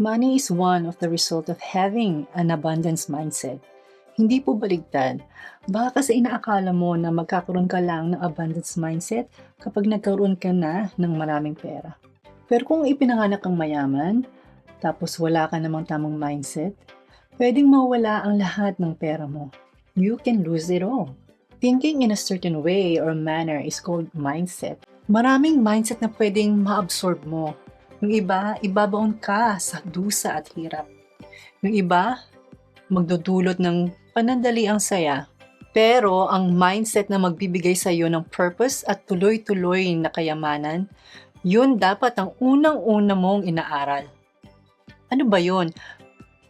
Money is one of the result of having an abundance mindset. Hindi po baligtad. Baka kasi inaakala mo na magkakaroon ka lang ng abundance mindset kapag nagkaroon ka na ng maraming pera. Pero kung ipinanganak kang mayaman, tapos wala ka namang tamang mindset, pwedeng mawala ang lahat ng pera mo. You can lose it all. Thinking in a certain way or manner is called mindset. Maraming mindset na pwedeng ma-absorb mo. Yung iba, ibabaon ka sa dusa at hirap. Yung iba, magdudulot ng panandali ang saya. Pero ang mindset na magbibigay sa iyo ng purpose at tuloy-tuloy na kayamanan, yun dapat ang unang-una mong inaaral. Ano ba yun?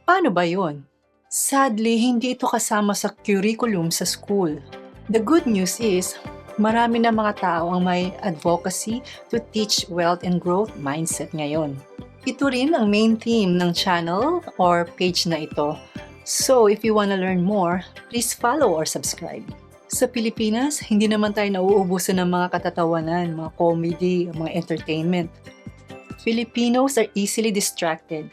Paano ba yun? Sadly, hindi ito kasama sa curriculum sa school. The good news is, marami na mga tao ang may advocacy to teach wealth and growth mindset ngayon. Ito rin ang main theme ng channel or page na ito. So, if you wanna learn more, please follow or subscribe. Sa Pilipinas, hindi naman tayo nauubusan ng mga katatawanan, mga comedy, mga entertainment. Filipinos are easily distracted.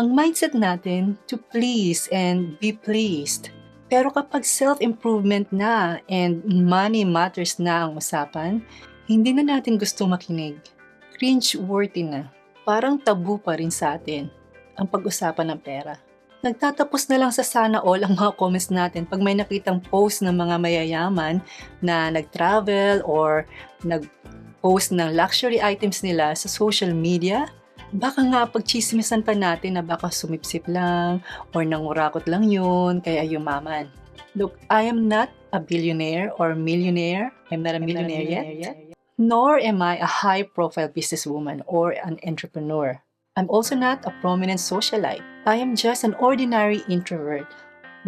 Ang mindset natin to please and be pleased. Pero kapag self-improvement na and money matters na ang usapan, hindi na natin gusto makinig. Cringe-worthy na. Parang tabu pa rin sa atin ang pag-usapan ng pera. Nagtatapos na lang sa sana all ang mga comments natin pag may nakitang post ng mga mayayaman na nag-travel or nag-post ng luxury items nila sa social media. Baka nga pagchismisan pa natin na baka sumipsip lang or nangurakot lang yun kaya yumaman. Look, I am not a billionaire or millionaire. I'm not a millionaire yet. Nor am I a high-profile businesswoman or an entrepreneur. I'm also not a prominent socialite. I am just an ordinary introvert,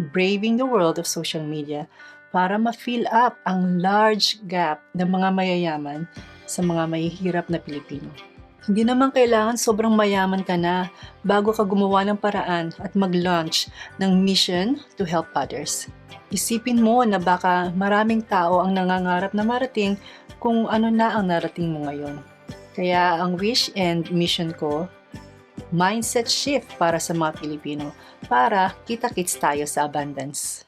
braving the world of social media para ma-fill up ang large gap ng mga mayayaman sa mga mahihirap na Pilipino. Hindi naman kailangan sobrang mayaman ka na bago ka gumawa ng paraan at mag-launch ng mission to help others. Isipin mo na baka maraming tao ang nangangarap na marating kung ano na ang narating mo ngayon. Kaya ang wish and mission ko mindset shift para sa mga Pilipino para kita-kits tayo sa abundance.